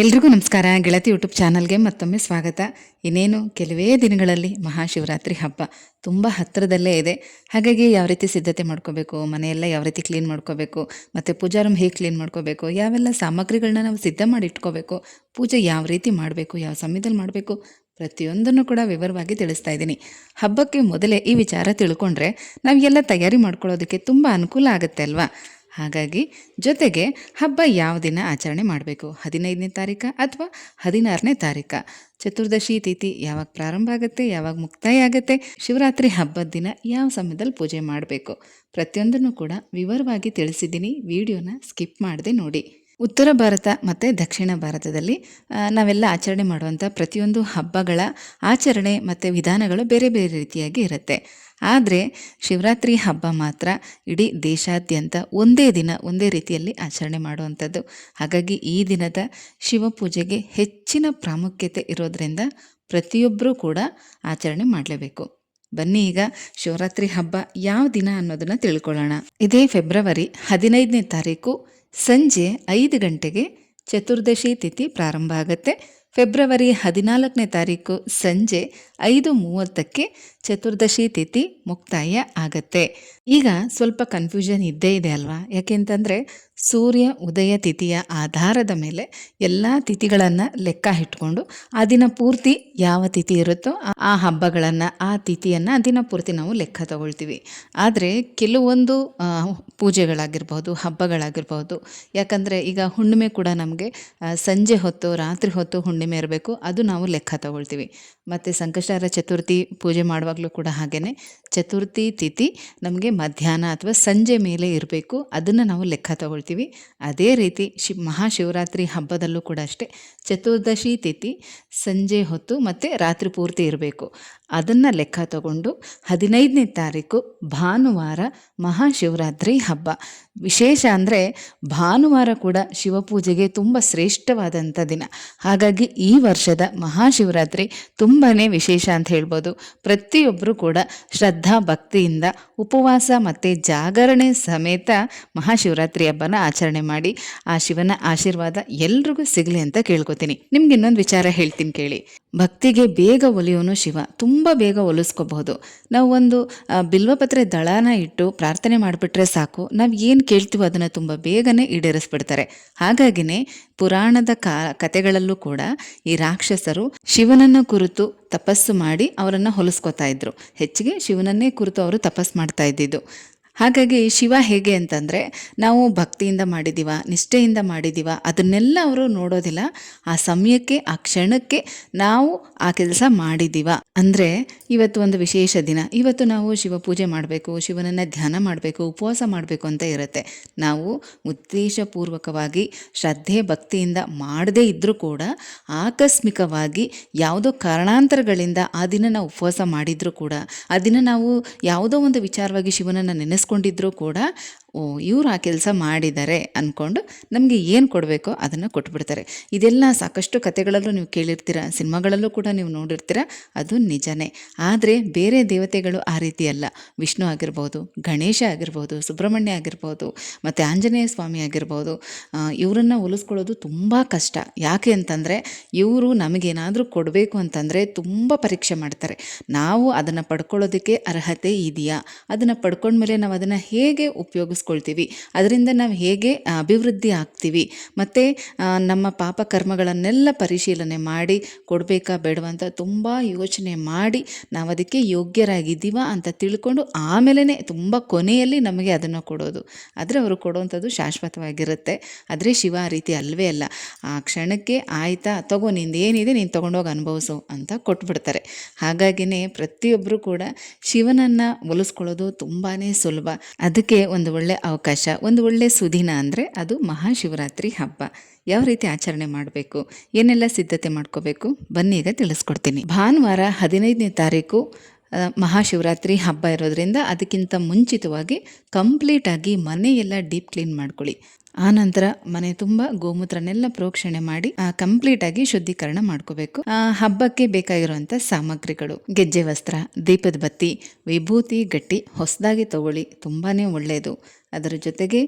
ಎಲ್ರಿಗೂ ನಮಸ್ಕಾರ. ಗೆಳತಿ ಯೂಟ್ಯೂಬ್ ಚಾನಲ್ಗೆ ಮತ್ತೊಮ್ಮೆ ಸ್ವಾಗತ. ಇನ್ನೇನು ಕೆಲವೇ ದಿನಗಳಲ್ಲಿ ಮಹಾಶಿವರಾತ್ರಿ ಹಬ್ಬ ತುಂಬ ಹತ್ತಿರದಲ್ಲೇ ಇದೆ. ಹಾಗಾಗಿ ಯಾವ ರೀತಿ ಸಿದ್ಧತೆ ಮಾಡ್ಕೋಬೇಕು, ಮನೆಯೆಲ್ಲ ಯಾವ ರೀತಿ ಕ್ಲೀನ್ ಮಾಡ್ಕೋಬೇಕು, ಮತ್ತು ಪೂಜಾ ರೂಮ್ ಹೇಗೆ ಕ್ಲೀನ್ ಮಾಡ್ಕೋಬೇಕು, ಯಾವೆಲ್ಲ ಸಾಮಗ್ರಿಗಳನ್ನ ನಾವು ಸಿದ್ಧ ಮಾಡಿ ಇಟ್ಕೋಬೇಕು, ಪೂಜೆ ಯಾವ ರೀತಿ ಮಾಡಬೇಕು, ಯಾವ ಸಮಯದಲ್ಲಿ ಮಾಡಬೇಕು ಪ್ರತಿಯೊಂದನ್ನು ಕೂಡ ವಿವರವಾಗಿ ತಿಳಿಸ್ತಾ ಇದ್ದೀನಿ. ಹಬ್ಬಕ್ಕೆ ಮೊದಲೇ ಈ ವಿಚಾರ ತಿಳ್ಕೊಂಡ್ರೆ ನಾವೆಲ್ಲ ತಯಾರಿ ಮಾಡ್ಕೊಳ್ಳೋದಕ್ಕೆ ತುಂಬ ಅನುಕೂಲ ಆಗುತ್ತೆ ಅಲ್ವಾ? ಹಾಗಾಗಿ ಜೊತೆಗೆ ಹಬ್ಬ ಯಾವ ದಿನ ಆಚರಣೆ ಮಾಡಬೇಕು? ಹದಿನೈದನೇ ತಾರೀಕ ಅಥವಾ ಹದಿನಾರನೇ ತಾರೀಕ? ಚತುರ್ದಶಿ ತಿಥಿ ಯಾವಾಗ ಪ್ರಾರಂಭ ಆಗುತ್ತೆ? ಯಾವಾಗ ಮುಕ್ತಾಯ ಆಗುತ್ತೆ? ಶಿವರಾತ್ರಿ ಹಬ್ಬದ ದಿನ ಯಾವ ಸಮಯದಲ್ಲಿ ಪೂಜೆ ಮಾಡಬೇಕು? ಪ್ರತಿಯೊಂದನ್ನು ಕೂಡ ವಿವರವಾಗಿ ತಿಳಿಸಿದ್ದೀನಿ. ವಿಡಿಯೋನ ಸ್ಕಿಪ್ ಮಾಡದೆ ನೋಡಿ. ಉತ್ತರ ಭಾರತ ಮತ್ತು ದಕ್ಷಿಣ ಭಾರತದಲ್ಲಿ ನಾವೆಲ್ಲ ಆಚರಣೆ ಮಾಡುವಂಥ ಪ್ರತಿಯೊಂದು ಹಬ್ಬಗಳ ಆಚರಣೆ ಮತ್ತು ವಿಧಾನಗಳು ಬೇರೆ ಬೇರೆ ರೀತಿಯಾಗಿ ಇರುತ್ತೆ. ಆದರೆ ಶಿವರಾತ್ರಿ ಹಬ್ಬ ಮಾತ್ರ ಇಡೀ ದೇಶಾದ್ಯಂತ ಒಂದೇ ದಿನ, ಒಂದೇ ರೀತಿಯಲ್ಲಿ ಆಚರಣೆ ಮಾಡುವಂಥದ್ದು. ಹಾಗಾಗಿ ಈ ದಿನದ ಶಿವಪೂಜೆಗೆ ಹೆಚ್ಚಿನ ಪ್ರಾಮುಖ್ಯತೆ ಇರೋದರಿಂದ ಪ್ರತಿಯೊಬ್ಬರೂ ಕೂಡ ಆಚರಣೆ ಮಾಡಲೇಬೇಕು. ಬನ್ನಿ ಈಗ ಶಿವರಾತ್ರಿ ಹಬ್ಬ ಯಾವ ದಿನ ಅನ್ನೋದನ್ನು ತಿಳ್ಕೊಳ್ಳೋಣ. ಇದೇ ಫೆಬ್ರವರಿ ಹದಿನೈದನೇ ತಾರೀಕು ಸಂಜೆ ಐದು ಗಂಟೆಗೆ ಚತುರ್ದಶಿ ತಿಥಿ ಪ್ರಾರಂಭ ಆಗುತ್ತೆ. ಫೆಬ್ರವರಿ ಹದಿನಾಲ್ಕನೇ ತಾರೀಕು ಸಂಜೆ ಐದು ಮೂವತ್ತಕ್ಕೆ ಚತುರ್ದಶಿ ತಿಥಿ ಮುಕ್ತಾಯ ಆಗತ್ತೆ. ಈಗ ಸ್ವಲ್ಪ ಕನ್ಫ್ಯೂಷನ್ ಇದ್ದೇ ಇದೆ ಅಲ್ವಾ? ಯಾಕೆಂತಂದರೆ ಸೂರ್ಯ ಉದಯ ತಿಥಿಯ ಆಧಾರದ ಮೇಲೆ ಎಲ್ಲ ತಿಥಿಗಳನ್ನು ಲೆಕ್ಕ ಇಟ್ಕೊಂಡು ಆ ದಿನ ಪೂರ್ತಿ ಯಾವ ತಿಥಿ ಇರುತ್ತೋ ಆ- ಹಬ್ಬಗಳನ್ನು ಆ ತಿಥಿಯನ್ನು ದಿನ ಪೂರ್ತಿ ನಾವು ಲೆಕ್ಕ ತಗೊಳ್ತೀವಿ. ಆದರೆ ಕೆಲವೊಂದು ಪೂಜೆಗಳಾಗಿರ್ಬೋದು ಹಬ್ಬಗಳಾಗಿರ್ಬೋದು ಯಾಕಂದರೆ ಈಗ ಹುಣ್ಣಿಮೆ ಕೂಡ ನಮಗೆ ಸಂಜೆ ಹೊತ್ತು, ರಾತ್ರಿ ಹೊತ್ತು ಹುಣ್ಣಿಮೆ ಇರಬೇಕು, ಅದು ನಾವು ಲೆಕ್ಕ ತಗೊಳ್ತೀವಿ. ಮತ್ತು ಸಂಕಷ್ಟಾರ ಚತುರ್ಥಿ ಪೂಜೆ ಮಾಡುವಾಗಲೂ ಕೂಡ ಹಾಗೆಯೇ ಚತುರ್ಥಿ, ತಿಥಿ ನಮಗೆ ಮಧ್ಯಾಹ್ನ ಅಥವಾ ಸಂಜೆ ಮೇಲೆ ಇರಬೇಕು. ಅದನ್ನು ನಾವು ಲೆಕ್ಕ ತಗೊಳ್ತೀವಿ. ಅದೇ ರೀತಿ ಶಿ ಮಹಾಶಿವರಾತ್ರಿ ಹಬ್ಬದಲ್ಲೂ ಕೂಡ ಅಷ್ಟೇ ಚತುರ್ದಶಿ, ತಿಥಿ, ಸಂಜೆ ಹೊತ್ತು ಮತ್ತು ರಾತ್ರಿ ಪೂರ್ತಿ ಇರಬೇಕು. ಅದನ್ನು ಲೆಕ್ಕ ತಗೊಂಡು ಹದಿನೈದನೇ ತಾರೀಕು ಭಾನುವಾರ ಮಹಾಶಿವರಾತ್ರಿ ಹಬ್ಬ. ವಿಶೇಷ ಅಂದರೆ ಭಾನುವಾರ ಕೂಡ ಶಿವಪೂಜೆಗೆ ತುಂಬ ಶ್ರೇಷ್ಠವಾದಂಥ ದಿನ. ಹಾಗಾಗಿ ಈ ವರ್ಷದ ಮಹಾಶಿವರಾತ್ರಿ ತುಂಬಾ ವಿಶೇಷ ಅಂತ ಹೇಳ್ಬೋದು. ಪ್ರತಿಯೊಬ್ಬರು ಕೂಡ ಶ್ರದ್ಧಾ, ಭಕ್ತಿಯಿಂದ ಉಪವಾಸ ಮತ್ತು ಜಾಗರಣೆ ಸಮೇತ ಮಹಾಶಿವರಾತ್ರಿ ಹಬ್ಬನ ಆಚರಣೆ ಮಾಡಿ ಆ ಶಿವನ ಆಶೀರ್ವಾದ ಎಲ್ರಿಗೂ ಸಿಗಲಿ ಅಂತ ಕೇಳ್ಕೊತೀನಿ. ನಿಮ್ಗೆ ಇನ್ನೊಂದು ವಿಚಾರ ಹೇಳ್ತೀನಿ ಕೇಳಿ. ಭಕ್ತಿಗೆ ಬೇಗ ಒಲಿಯೋನು ಶಿವ, ತುಂಬ ಬೇಗ ಒಲಿಸ್ಕೋಬಹುದು. ನಾವು ಒಂದು ಬಿಲ್ವಪತ್ರೆ ದಳನ ಇಟ್ಟು ಪ್ರಾರ್ಥನೆ ಮಾಡಿಬಿಟ್ರೆ ಸಾಕು, ನಾವು ಏನು ಕೇಳ್ತೀವೋ ಅದನ್ನು ತುಂಬ ಬೇಗನೆ ಈಡೇರಿಸ್ಬಿಡ್ತಾರೆ. ಹಾಗಾಗಿನೇ ಪುರಾಣದ ಕಾ ಕತೆಗಳಲ್ಲೂ ಕೂಡ ಈ ರಾಕ್ಷಸರು ಶಿವನನ್ನು ಕುರಿತು ತಪಸ್ಸು ಮಾಡಿ ಅವರನ್ನು ಹೊಲಿಸ್ಕೊತಾ ಇದ್ರು. ಹೆಚ್ಚಿಗೆ ಶಿವನನ್ನೇ ಕುರಿತು ಅವರು ತಪಸ್ಸು ಮಾಡ್ತಾ ಇದ್ದಿದ್ದು. ಹಾಗಾಗಿ ಶಿವ ಹೇಗೆ ಅಂತಂದರೆ, ನಾವು ಭಕ್ತಿಯಿಂದ ಮಾಡಿದ್ದೀವ ನಿಷ್ಠೆಯಿಂದ ಮಾಡಿದ್ದೀವ ಅದನ್ನೆಲ್ಲ ಅವರು ನೋಡೋದಿಲ್ಲ. ಆ ಸಮಯಕ್ಕೆ, ಆ ಕ್ಷಣಕ್ಕೆ ನಾವು ಆ ಕೆಲಸ ಮಾಡಿದ್ದೀವ ಅಂದರೆ ಇವತ್ತು ಒಂದು ವಿಶೇಷ ದಿನ. ಇವತ್ತು ನಾವು ಶಿವ ಪೂಜೆ ಮಾಡಬೇಕು, ಶಿವನನ್ನು ಧ್ಯಾನ ಮಾಡಬೇಕು, ಉಪವಾಸ ಮಾಡಬೇಕು ಅಂತ ಇರುತ್ತೆ. ನಾವು ಉದ್ದೇಶಪೂರ್ವಕವಾಗಿ, ಶ್ರದ್ಧೆ, ಭಕ್ತಿಯಿಂದ ಮಾಡದೇ ಇದ್ದರೂ ಕೂಡ ಆಕಸ್ಮಿಕವಾಗಿ ಯಾವುದೋ ಕಾರಣಾಂತರಗಳಿಂದ ಆ ದಿನ ನಾವು ಉಪವಾಸ ಮಾಡಿದರೂ ಕೂಡ, ಆ ದಿನ ನಾವು ಯಾವುದೋ ಒಂದು ವಿಚಾರವಾಗಿ ಶಿವನನ್ನು ನೆನೆಸ್ಕೊಂಡಿದ್ರೂ ಕೂಡ ಓ, ಇವ್ರು ಆ ಕೆಲಸ ಮಾಡಿದ್ದಾರೆ ಅಂದ್ಕೊಂಡು ನಮಗೆ ಏನು ಕೊಡಬೇಕೋ ಅದನ್ನು ಕೊಟ್ಬಿಡ್ತಾರೆ. ಇದೆಲ್ಲ ಸಾಕಷ್ಟು ಕತೆಗಳಲ್ಲೂ ನೀವು ಕೇಳಿರ್ತೀರ, ಸಿನಿಮಾಗಳಲ್ಲೂ ಕೂಡ ನೀವು ನೋಡಿರ್ತೀರ, ಅದು ನಿಜನೇ. ಆದರೆ ಬೇರೆ ದೇವತೆಗಳು ಆ ರೀತಿ ಅಲ್ಲ. ವಿಷ್ಣು ಆಗಿರ್ಬೋದು, ಗಣೇಶ ಆಗಿರ್ಬೋದು, ಸುಬ್ರಹ್ಮಣ್ಯ ಆಗಿರ್ಬೋದು, ಮತ್ತು ಆಂಜನೇಯ ಸ್ವಾಮಿ ಆಗಿರ್ಬೋದು ಇವರನ್ನು ಹೋಲಿಸ್ಕೊಳ್ಳೋದು ತುಂಬ ಕಷ್ಟ. ಯಾಕೆ ಅಂತಂದರೆ ಇವರು ನಮಗೇನಾದರೂ ಕೊಡಬೇಕು ಅಂತಂದರೆ ತುಂಬ ಪರೀಕ್ಷೆ ಮಾಡ್ತಾರೆ. ನಾವು ಅದನ್ನು ಪಡ್ಕೊಳ್ಳೋದಕ್ಕೆ ಅರ್ಹತೆ ಇದೆಯಾ? ಅದನ್ನು ಪಡ್ಕೊಂಡ್ಮೇಲೆ ನಾವು ಅದನ್ನು ಹೇಗೆ ಉಪಯೋಗಿಸ್ಕೊಳ್ತೀವಿ ಅದರಿಂದ ನಾವು ಹೇಗೆ ಅಭಿವೃದ್ಧಿ ಆಗ್ತೀವಿ. ಮತ್ತು ನಮ್ಮ ಪಾಪ ಕರ್ಮಗಳನ್ನೆಲ್ಲ ಪರಿಶೀಲನೆ ಮಾಡಿ, ಕೊಡಬೇಕಾ ಬೇಡವಂತ ತುಂಬ ಯೋಚನೆ ಮಾಡಿ, ನಾವು ಅದಕ್ಕೆ ಯೋಗ್ಯರಾಗಿದ್ದೀವ ಅಂತ ತಿಳ್ಕೊಂಡು ಆಮೇಲೆ ತುಂಬ ಕೊನೆಯಲ್ಲಿ ನಮಗೆ ಅದನ್ನು ಕೊಡೋದು. ಆದರೆ ಅವರು ಕೊಡುವಂಥದ್ದು ಶಾಶ್ವತವಾಗಿರುತ್ತೆ. ಆದರೆ ಶಿವ ಆ ರೀತಿ ಅಲ್ವೇ ಅಲ್ಲ. ಆ ಕ್ಷಣಕ್ಕೆ ಆಯಿತಾ, ತಗೋ ನಿಂದು ಏನಿದೆ ನೀನು ತೊಗೊಂಡೋಗಿ ಅನುಭವಿಸು ಅಂತ ಕೊಟ್ಬಿಡ್ತಾರೆ. ಹಾಗಾಗಿನೇ ಪ್ರತಿಯೊಬ್ಬರು ಕೂಡ ಶಿವನನ್ನು ಒಲಿಸ್ಕೊಳ್ಳೋದು ತುಂಬಾ ಸುಲಭ. ಅದಕ್ಕೆ ಒಂದು ಒಳ್ಳೆ ಅವಕಾಶ, ಒಂದು ಒಳ್ಳೆ ಸುದಿನ ಅಂದರೆ ಅದು ಮಹಾಶಿವರಾತ್ರಿ ಹಬ್ಬ. ಯಾವ ರೀತಿ ಆಚರಣೆ ಮಾಡಬೇಕು, ಏನೆಲ್ಲ ಸಿದ್ಧತೆ ಮಾಡ್ಕೋಬೇಕು, ಬನ್ನಿ ಈಗ ತಿಳಿಸ್ಕೊಡ್ತೀನಿ. ಭಾನುವಾರ ಹದಿನೈದನೇ ತಾರೀಕು ಮಹಾಶಿವರಾತ್ರಿ ಹಬ್ಬ ಇರೋದ್ರಿಂದ ಅದಕ್ಕಿಂತ ಮುಂಚಿತವಾಗಿ ಕಂಪ್ಲೀಟಾಗಿ ಮನೆಯೆಲ್ಲ ಡೀಪ್ ಕ್ಲೀನ್ ಮಾಡ್ಕೊಳ್ಳಿ. ಆನಂತರ ಮನೆ ತುಂಬ ಗೋಮೂತ್ರನೆಲ್ಲ ಪ್ರೋಕ್ಷಣೆ ಮಾಡಿ ಕಂಪ್ಲೀಟ್ ಆಗಿ ಶುದ್ಧೀಕರಣ ಮಾಡ್ಕೋಬೇಕು. ಆ, ಹಬ್ಬಕ್ಕೆ ಬೇಕಾಗಿರುವಂತ ಸಾಮಗ್ರಿಗಳು ಗೆಜ್ಜೆ ವಸ್ತ್ರ ದೀಪದ ಬತ್ತಿ ವಿಭೂತಿ ಗಟ್ಟಿ ಹೊಸದಾಗಿ ತಗೊಳ್ಳಿ ತುಂಬಾನೇ ಒಳ್ಳೆಯದು ಅದರ ಜೊತೆಗೆ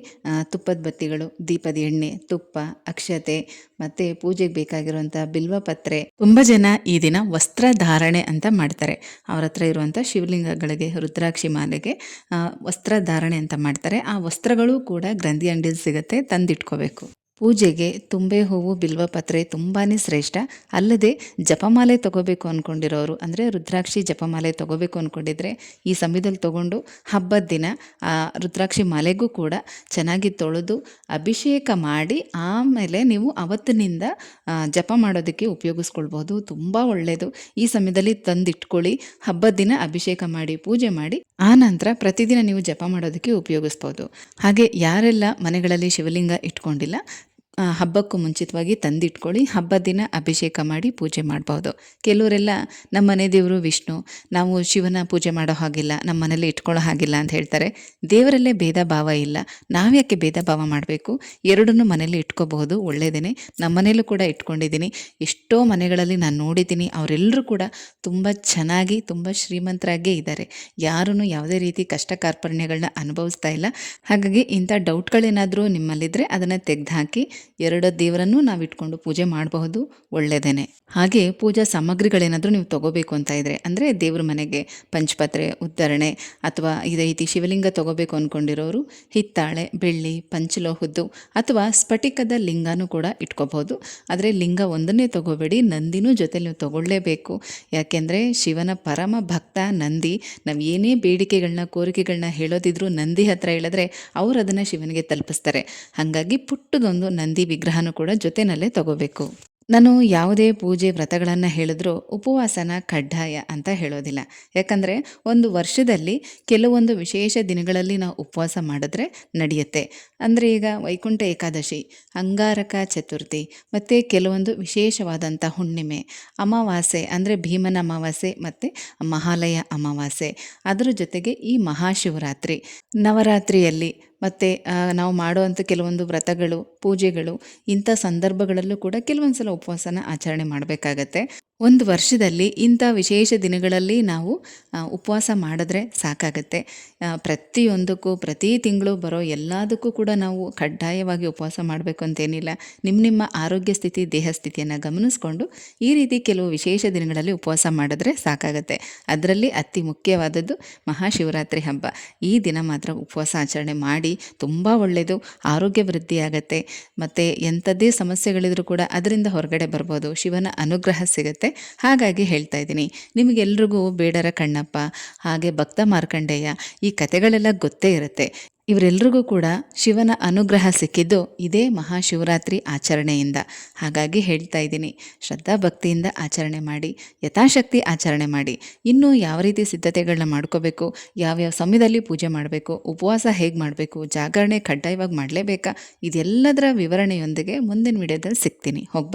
ತುಪ್ಪದ ಬತ್ತಿಗಳು, ದೀಪದ ಎಣ್ಣೆ, ತುಪ್ಪ, ಅಕ್ಷತೆ ಮತ್ತು ಪೂಜೆಗೆ ಬೇಕಾಗಿರುವಂಥ ಬಿಲ್ವಪತ್ರೆ ತುಂಬ ಜನ ಈ ದಿನ ವಸ್ತ್ರ ಧಾರಣೆ ಅಂತ ಮಾಡ್ತಾರೆ. ಅವ್ರ ಹತ್ರ ಇರುವಂಥ ಶಿವಲಿಂಗಗಳಿಗೆ, ರುದ್ರಾಕ್ಷಿ ಮಾಲೆಗೆ ವಸ್ತ್ರ ಧಾರಣೆ ಅಂತ ಮಾಡ್ತಾರೆ. ಆ ವಸ್ತ್ರಗಳು ಕೂಡ ಗ್ರಂಥಿ ಅಂಗಡಿಯಲ್ಲಿ ಸಿಗುತ್ತೆ, ತಂದಿಟ್ಕೋಬೇಕು. ಪೂಜೆಗೆ ತುಂಬೆ ಹೂವು ಬಿಲ್ವಪತ್ರೆ ತುಂಬಾ ಶ್ರೇಷ್ಠ. ಅಲ್ಲದೆ ಜಪಮಾಲೆ ತಗೋಬೇಕು ಅಂದ್ಕೊಂಡಿರೋರು ಅಂದರೆ ರುದ್ರಾಕ್ಷಿ ಜಪಮಾಲೆ ತಗೋಬೇಕು ಅಂದ್ಕೊಂಡಿದ್ರೆ ಈ ಸಮಯದಲ್ಲಿ ತಗೊಂಡು ಹಬ್ಬದ ದಿನ, ಆ ರುದ್ರಾಕ್ಷಿ ಮಾಲೆಗೂ ಕೂಡ ಚೆನ್ನಾಗಿ ತೊಳೆದು ಅಭಿಷೇಕ ಮಾಡಿ ಆಮೇಲೆ ನೀವು ಅವತ್ತಿನಿಂದ ಜಪ ಮಾಡೋದಕ್ಕೆ ಉಪಯೋಗಿಸ್ಕೊಳ್ಬೋದು ತುಂಬ ಒಳ್ಳೆಯದು ಈ ಸಮಯದಲ್ಲಿ ತಂದಿಟ್ಕೊಳ್ಳಿ, ಹಬ್ಬದ ದಿನ ಅಭಿಷೇಕ ಮಾಡಿ, ಪೂಜೆ ಮಾಡಿ, ಆ ನಂತರ ಪ್ರತಿದಿನ ನೀವು ಜಪ ಮಾಡೋದಕ್ಕೆ ಉಪಯೋಗಿಸ್ಬೋದು. ಹಾಗೆ ಯಾರೆಲ್ಲ ಮನೆಗಳಲ್ಲಿ ಶಿವಲಿಂಗ ಇಟ್ಕೊಂಡಿಲ್ಲ ಹಬ್ಬಕ್ಕೂ ಮುಂಚಿತವಾಗಿ ತಂದಿಟ್ಕೊಳ್ಳಿ. ಹಬ್ಬದ ದಿನ ಅಭಿಷೇಕ ಮಾಡಿ ಪೂಜೆ ಮಾಡ್ಬೋದು. ಕೆಲವರೆಲ್ಲ ನಮ್ಮ ಮನೆ ದೇವರು ವಿಷ್ಣು, ನಾವು ಶಿವನ ಪೂಜೆ ಮಾಡೋ ಹಾಗಿಲ್ಲ, ನಮ್ಮ ಮನೇಲಿ ಇಟ್ಕೊಳ್ಳೋ ಹಾಗಿಲ್ಲ ಅಂತ ಹೇಳ್ತಾರೆ. ದೇವರಲ್ಲೇ ಭೇದ ಭಾವ ಇಲ್ಲ. ನಾವ್ಯಾಕೆ ಭೇದ ಭಾವ ಮಾಡಬೇಕು? ಎರಡನ್ನೂ ಮನೇಲಿ ಇಟ್ಕೋಬಹುದು ಒಳ್ಳೆಯದೇ ನಮ್ಮ ಮನೇಲೂ ಕೂಡ ಇಟ್ಕೊಂಡಿದ್ದೀನಿ. ಎಷ್ಟೋ ಮನೆಗಳಲ್ಲಿ ನಾನು ನೋಡಿದ್ದೀನಿ ಅವರೆಲ್ಲರೂ ಕೂಡ ತುಂಬ ಚೆನ್ನಾಗಿ, ತುಂಬ ಶ್ರೀಮಂತರಾಗೇ ಇದ್ದಾರೆ. ಯಾರೂ ಯಾವುದೇ ರೀತಿ ಕಷ್ಟ ಕಾರ್ಪಣ್ಯಗಳನ್ನ ಅನುಭವಿಸ್ತಾ ಇಲ್ಲ. ಹಾಗಾಗಿ ಇಂಥ ಡೌಟ್ಗಳೇನಾದರೂ ನಿಮ್ಮಲ್ಲಿದ್ದರೆ ಅದನ್ನು ತೆಗೆದುಹಾಕಿ ಎರಡು ದೇವರನ್ನು ನಾವು ಇಟ್ಕೊಂಡು ಪೂಜೆ ಮಾಡಬಹುದು ಒಳ್ಳೆಯದೇನೆ ಹಾಗೆ ಪೂಜಾ ಸಾಮಗ್ರಿಗಳೇನಾದರೂ ನೀವು ತಗೋಬೇಕು ಅಂತ ಇದ್ದರೆ ಅಂದರೆ ದೇವ್ರ ಮನೆಗೆ ಪಂಚಪತ್ರೆ, ಉದ್ಧರಣೆ, ಅಥವಾ ಇದೇ ರೀತಿ ಶಿವಲಿಂಗ ತಗೋಬೇಕು ಅಂದ್ಕೊಂಡಿರೋರು ಹಿತ್ತಾಳೆ, ಬೆಳ್ಳಿ, ಪಂಚಲೋಹದ್ದು, ಅಥವಾ ಸ್ಫಟಿಕದ ಲಿಂಗನೂ ಕೂಡ ಇಟ್ಕೋಬಹುದು. ಆದರೆ ಲಿಂಗ ಒಂದನ್ನೇ ತಗೋಬೇಡಿ, ನಂದಿನೂ ಜೊತೆ ನೀವು ತಗೊಳ್ಳೇಬೇಕು. ಯಾಕೆಂದರೆ ಶಿವನ ಪರಮ ಭಕ್ತ, ನಂದಿ, ನಾವು ಏನೇ ಬೇಡಿಕೆಗಳನ್ನ ಕೋರಿಕೆಗಳನ್ನ ಹೇಳೋದಿದ್ರು ನಂದಿ ಹತ್ರ ಹೇಳಿದ್ರೆ ಅವರು ಅದನ್ನು ಶಿವನಿಗೆ ತಲುಪಿಸ್ತಾರೆ. ಹಾಗಾಗಿ ಪುಟ್ಟದೊಂದು ನಂದಿ ವಿಗ್ರಹನೂ ಕೂಡ ಜೊತೆನಲ್ಲೇ ತಗೋಬೇಕು. ನಾನು ಯಾವುದೇ ಪೂಜೆ ವ್ರತಗಳನ್ನು ಹೇಳಿದ್ರೂ ಉಪವಾಸನ ಕಡ್ಡಾಯ ಅಂತ ಹೇಳೋದಿಲ್ಲ. ಯಾಕಂದರೆ ಒಂದು ವರ್ಷದಲ್ಲಿ ಕೆಲವೊಂದು ವಿಶೇಷ ದಿನಗಳಲ್ಲಿ ನಾವು ಉಪವಾಸ ಮಾಡಿದ್ರೆ ನಡೆಯುತ್ತೆ. ಅಂದರೆ ಈಗ ವೈಕುಂಠ ಏಕಾದಶಿ, ಅಂಗಾರಕ ಚತುರ್ಥಿ, ಮತ್ತು ಕೆಲವೊಂದು ವಿಶೇಷವಾದಂಥ ಹುಣ್ಣಿಮೆ, ಅಮಾವಾಸ್ಯೆ ಅಂದರೆ ಭೀಮನ ಅಮಾವಾಸ್ಯೆ ಮತ್ತು ಮಹಾಲಯ ಅಮಾವಾಸ್ಯೆ. ಅದರ ಜೊತೆಗೆ ಈ ಮಹಾಶಿವರಾತ್ರಿ, ನವರಾತ್ರಿಯಲ್ಲಿ ಮತ್ತು ನಾವು ಮಾಡುವಂಥ ಕೆಲವೊಂದು ವ್ರತಗಳು, ಪೂಜೆಗಳು, ಇಂಥ ಸಂದರ್ಭಗಳಲ್ಲೂ ಕೂಡ ಕೆಲವೊಂದು ಸಲ ಉಪವಾಸನ ಆಚರಣೆ ಮಾಡಬೇಕಾಗತ್ತೆ. ಒಂದು ವರ್ಷದಲ್ಲಿ ಇಂಥ ವಿಶೇಷ ದಿನಗಳಲ್ಲಿ ನಾವು ಉಪವಾಸ ಮಾಡಿದ್ರೆ ಸಾಕಾಗತ್ತೆ. ಪ್ರತಿಯೊಂದಕ್ಕೂ, ಪ್ರತಿ ತಿಂಗಳು ಬರೋ ಎಲ್ಲದಕ್ಕೂ ಕೂಡ ನಾವು ಕಡ್ಡಾಯವಾಗಿ ಉಪವಾಸ ಮಾಡಬೇಕು ಅಂತೇನಿಲ್ಲ. ನಿಮ್ಮ ನಿಮ್ಮ ಆರೋಗ್ಯ ಸ್ಥಿತಿ, ದೇಹ ಸ್ಥಿತಿಯನ್ನು ಗಮನಿಸ್ಕೊಂಡು ಈ ರೀತಿ ಕೆಲವು ವಿಶೇಷ ದಿನಗಳಲ್ಲಿ ಉಪವಾಸ ಮಾಡಿದ್ರೆ ಸಾಕಾಗತ್ತೆ. ಅದರಲ್ಲಿ ಅತಿ ಮುಖ್ಯವಾದದ್ದು ಮಹಾಶಿವರಾತ್ರಿ ಹಬ್ಬ. ಈ ದಿನ ಮಾತ್ರ ಉಪವಾಸ ಆಚರಣೆ ಮಾಡಿ ತುಂಬ ಒಳ್ಳೆಯದು, ಆರೋಗ್ಯ ವೃದ್ಧಿಯಾಗತ್ತೆ. ಮತ್ತು ಎಂಥದ್ದೇ ಸಮಸ್ಯೆಗಳಿದ್ರೂ ಕೂಡ ಅದರಿಂದ ಹೊರಗಡೆ ಬರ್ಬೋದು, ಶಿವನ ಅನುಗ್ರಹ ಸಿಗುತ್ತೆ. ಹಾಗಾಗಿ ಹೇಳ್ತಾ ಇದ್ದೀನಿ, ನಿಮಗೆಲ್ರಿಗೂ ಬೇಡರ ಕಣ್ಣಪ್ಪ, ಹಾಗೆ ಭಕ್ತ ಮಾರ್ಕಂಡೇಯ, ಈ ಕತೆಗಳೆಲ್ಲ ಗೊತ್ತೇ ಇರುತ್ತೆ. ಇವರೆಲ್ರಿಗೂ ಕೂಡ ಶಿವನ ಅನುಗ್ರಹ ಸಿಕ್ಕಿದ್ದು ಇದೇ ಮಹಾಶಿವರಾತ್ರಿ ಆಚರಣೆಯಿಂದ. ಹಾಗಾಗಿ ಹೇಳ್ತಾ ಇದ್ದೀನಿ, ಶ್ರದ್ಧಾ ಭಕ್ತಿಯಿಂದ ಆಚರಣೆ ಮಾಡಿ, ಯಥಾಶಕ್ತಿ ಆಚರಣೆ ಮಾಡಿ. ಇನ್ನೂ ಯಾವ ರೀತಿ ಸಿದ್ಧತೆಗಳನ್ನ ಮಾಡ್ಕೋಬೇಕು, ಯಾವ್ಯಾವ ಸಮಯದಲ್ಲಿ ಪೂಜೆ ಮಾಡಬೇಕು, ಉಪವಾಸ ಹೇಗೆ ಮಾಡಬೇಕು, ಜಾಗರಣೆ ಕಡ್ಡಾಯವಾಗಿ ಮಾಡಲೇಬೇಕಾ, ಇದೆಲ್ಲದರ ವಿವರಣೆಯೊಂದಿಗೆ ಮುಂದಿನ ವಿಡಿಯೋದಲ್ಲಿ ಸಿಗ್ತೀನಿ. ಹೋಗಿ